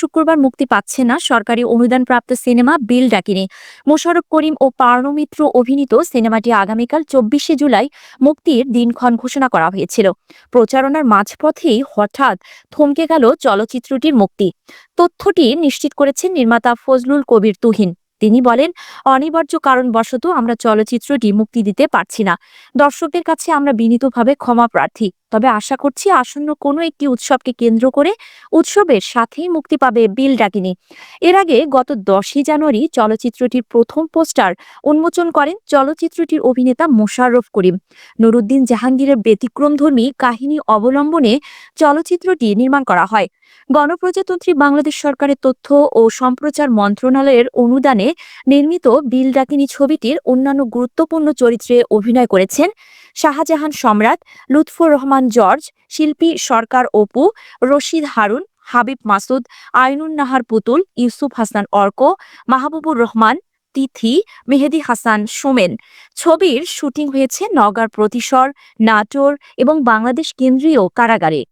শুক্রবার মুক্তি পাচ্ছে না সরকারি অনুদানপ্রাপ্ত সিনেমা বিল ডাকিনি। মোশারফ করিম ও পার্ণমিত্র অভিনীত সিনেমাটি আগামীকাল চব্বিশে জুলাই মুক্তির দিনক্ষণ ঘোষণা করা হয়েছিল। প্রচারণার মাঝপথেই হঠাৎ থমকে গেল চলচ্চিত্রটির মুক্তি। তথ্যটি নিশ্চিত করেছেন নির্মাতা ফজলুল কবির তুহিন। তিনি বলেন, অনিবার্য কারণবশত আমরা চলচ্চিত্রটি মুক্তি দিতে পারছি না। দর্শকদের কাছে আমরা বিনীতভাবে ক্ষমা প্রার্থী। তবে আশা করছি আসন্ন কোনো একটি উৎসবকে কেন্দ্র করে উৎসবের সাথেই মুক্তি পাবে বিল ডাকিনি। এর আগে গত দশই জানুয়ারি চলচ্চিত্রটির প্রথম পোস্টার উন্মোচন করেন চলচ্চিত্রটির অভিনেতা মোশাররফ করিম। নুরুদ্দিন জাহাঙ্গীরের ব্যতিক্রমধর্মী কাহিনী অবলম্বনে চলচ্চিত্রটি নির্মাণ করা হয়। গণপ্রজাতন্ত্রী বাংলাদেশ সরকারের তথ্য ও সম্প্রচার মন্ত্রণালয়ের অনুদানে নির্মিত বিল ডাকিনী ছবিটির অন্যান্য গুরুত্বপূর্ণ চরিত্রে অভিনয় করেছেন শাহজাহান সম্রাট, লুৎফুর রহমান জর্জ, শিল্পী সরকার অপু, রশিদ হারুন, হাবিব মাসুদ, আইনুন নাহার পুতুল, ইউসুফ হাসান অর্ক, মাহবুবুর রহমান, তিথি, মেহেদি হাসান সোমেন। ছবির শুটিং হয়েছে নওগাঁর প্রতিসর, নাটোর এবং বাংলাদেশ কেন্দ্রীয় কারাগারে।